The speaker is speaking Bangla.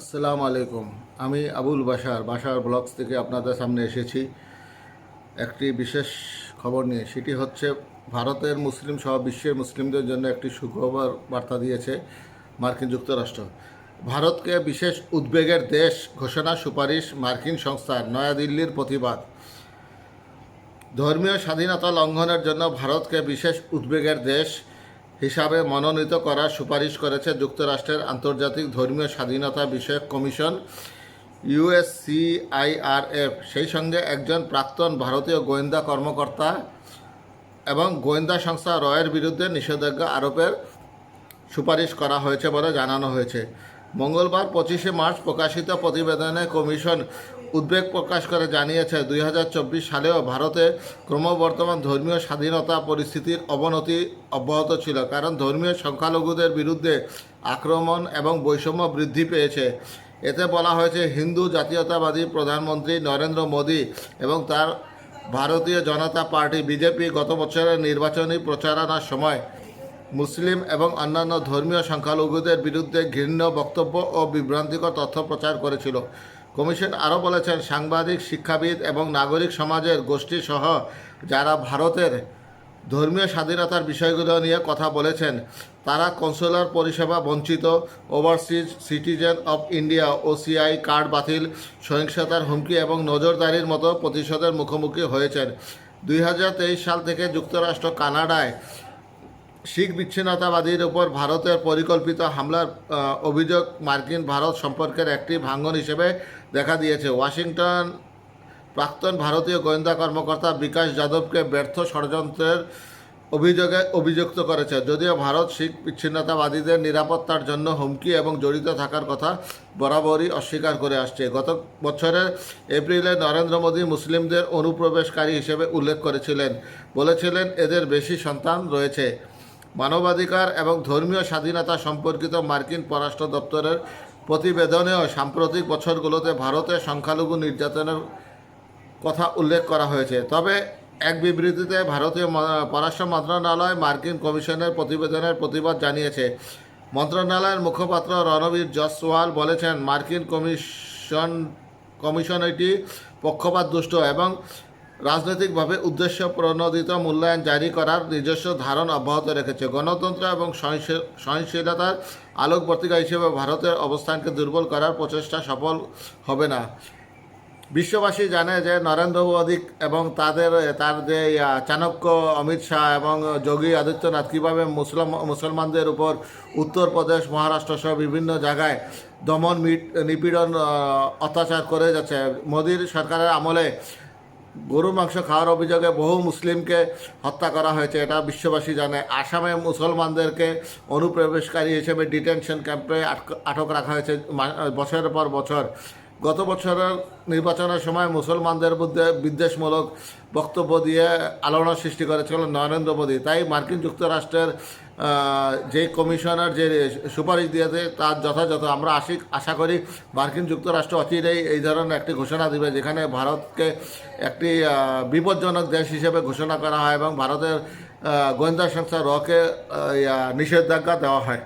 আসসালামু আলাইকুম। আমি আবুল বাশার বাশার ব্লগস থেকে আপনাদের সামনে এসেছি। একটি বিশেষ খবর নিয়ে, সেটি হচ্ছে ভারতের মুসলিম সহ বিশ্বের মুসলিমদের জন্য একটি সুখবর বার্তা দিয়েছে মার্কিন যুক্তরাষ্ট্র। ভারতকে বিশেষ উদ্বেগের দেশ ঘোষণা সুপারিশ মার্কিন সংস্থার নয়াদিল্লির প্রতিবাদ। ধর্মীয় স্বাধীনতা লঙ্ঘনের জন্য ভারতকে বিশেষ উদ্বেগের দেশ হিসাবে মনোনীত করার সুপারিশ করেছে যুক্তরাষ্ট্রের আন্তর্জাতিক ধর্মীয় স্বাধীনতা বিষয়ক কমিশন ইউএসসিআইআরএফ সেই সঙ্গে একজন প্রাক্তন ভারতীয় গোয়েন্দা কর্মকর্তা এবং গোয়েন্দা সংস্থা রয়ের বিরুদ্ধে নিষেধাজ্ঞা আরোপের সুপারিশ করা হয়েছে বলে জানানো হয়েছে। মঙ্গলবার পঁচিশে মার্চ প্রকাশিত প্রতিবেদনে কমিশন উদ্বেগ প্রকাশ করে জানিয়েছে, দুই হাজার চব্বিশ সালেও ভারতে ক্রমবর্ধমান ধর্মীয় স্বাধীনতা পরিস্থিতির অবনতি অব্যাহত ছিল, কারণ ধর্মীয় সংখ্যালঘুদের বিরুদ্ধে আক্রমণ এবং বৈষম্য বৃদ্ধি পেয়েছে। এতে বলা হয়েছে, হিন্দু জাতীয়তাবাদী প্রধানমন্ত্রী নরেন্দ্র মোদী এবং তার ভারতীয় জনতা পার্টি বিজেপি গত বছরের নির্বাচনী প্রচারণার সময় মুসলিম এবং অন্যান্য ধর্মীয় সংখ্যালঘুদের বিরুদ্ধে ঘৃণ্য বক্তব্য ও বিভ্রান্তিকর তথ্য প্রচার করেছিল। কমিশন আরও বলেছেন, সাংবাদিক, শিক্ষাবিদ এবং নাগরিক সমাজের গোষ্ঠী সহ যারা ভারতের ধর্মীয় স্বাধীনতার বিষয়গুলো নিয়ে কথা বলেছেন, তারা কনসুলার পরিষেবা বঞ্চিত, overseas citizen of India, OCI card বাতিল, সহিংসতার হুমকি এবং নজরদারির মতো প্রতিশোধের মুখোমুখি হয়েছেন। দুই হাজার তেইশ সাল থেকে যুক্তরাষ্ট্র কানাডায় শিখ বিচ্ছিন্নতাবাদীর উপর ভারতের পরিকল্পিত হামলার অভিযোগ মার্কিন ভারত সম্পর্কের একটি ভাঙ্গন হিসেবে দেখা দিয়েছে। ওয়াশিংটন প্রাক্তন ভারতীয় গোয়েন্দা কর্মকর্তা বিকাশ যাদবকে ব্যর্থ ষড়যন্ত্রের অভিযোগে অভিযুক্ত করেছে। যদিও ভারত শিখ বিচ্ছিন্নতাবাদীদের নিরাপত্তার জন্য হুমকি এবং জড়িত থাকার কথা বরাবরই অস্বীকার করে আসছে। গত বছরের এপ্রিলে নরেন্দ্র মোদী মুসলিমদের অনুপ্রবেশকারী হিসেবে উল্লেখ করেছিলেন। বলেছিলেন, এদের বেশি সন্তান রয়েছে। মানবাধিকার এবং ধর্মীয় স্বাধীনতা সম্পর্কিত মার্কিন পররাষ্ট্র দপ্তরের প্রতিবেদনেও সাম্প্রতিক বছরগুলোতে ভারতের সংখ্যালঘু নির্যাতনের কথা উল্লেখ করা হয়েছে। তবে এক বিবৃতিতে ভারতীয় পররাষ্ট্র মন্ত্রণালয় মার্কিন কমিশনের প্রতিবেদনের প্রতিবাদ জানিয়েছে। মন্ত্রণালয়ের মুখপাত্র রণবীর জসওয়াল বলেছেন, মার্কিন কমিশন কমিশন এটি পক্ষপাত দুষ্ট এবং রাজনৈতিকভাবে উদ্দেশ্য প্রণোদিত মূল্যায়ন জারি করার নিজস্ব ধারণ অব্যাহত রেখেছে। গণতন্ত্র এবং সহনশীলতার আলোকবর্তিকা হিসেবে ভারতের অবস্থানকে দুর্বল করার প্রচেষ্টা সফল হবে না। বিশ্ববাসী জানে যে নরেন্দ্র মোদী এবং তাদের তার যে চাণক্য অমিত শাহ এবং যোগী আদিত্যনাথ কীভাবে মুসলম মুসলমানদের উপর উত্তরপ্রদেশ মহারাষ্ট্র সহ বিভিন্ন জায়গায় দমন নিপীড়ন অত্যাচার করে যাচ্ছে, মোদীর সরকারের আমলে গরু মাংস খাওয়ার অভিযোগে বহু মুসলিমকে হত্যা করা হয়েছে, এটা বিশ্ববাসী জানে। আসামে মুসলমানদেরকে অনুপ্রবেশকারী হিসেবে ডিটেনশন ক্যাম্পে আটক- রাখা হয়েছে বছরের পর বছর। গত বছরের নির্বাচনের সময় মুসলমানদের মধ্যে বিদ্বেষমূলক বক্তব্য দিয়ে আলোড়ন সৃষ্টি করেছিল নরেন্দ্র মোদী। তাই মার্কিন যুক্তরাষ্ট্রের যে কমিশনার, যে সুপারিশ দিয়েছে, তার যথাযথ আমরা আশি আশা করি মার্কিন যুক্তরাষ্ট্র অচিরেই এই ধরনের একটি ঘোষণা দিবে, যেখানে ভারতকে একটি বিপজ্জনক দেশ হিসেবে ঘোষণা করা হয় এবং ভারতের গোয়েন্দা সংস্থা রকে নিষেধাজ্ঞা দেওয়া হয়।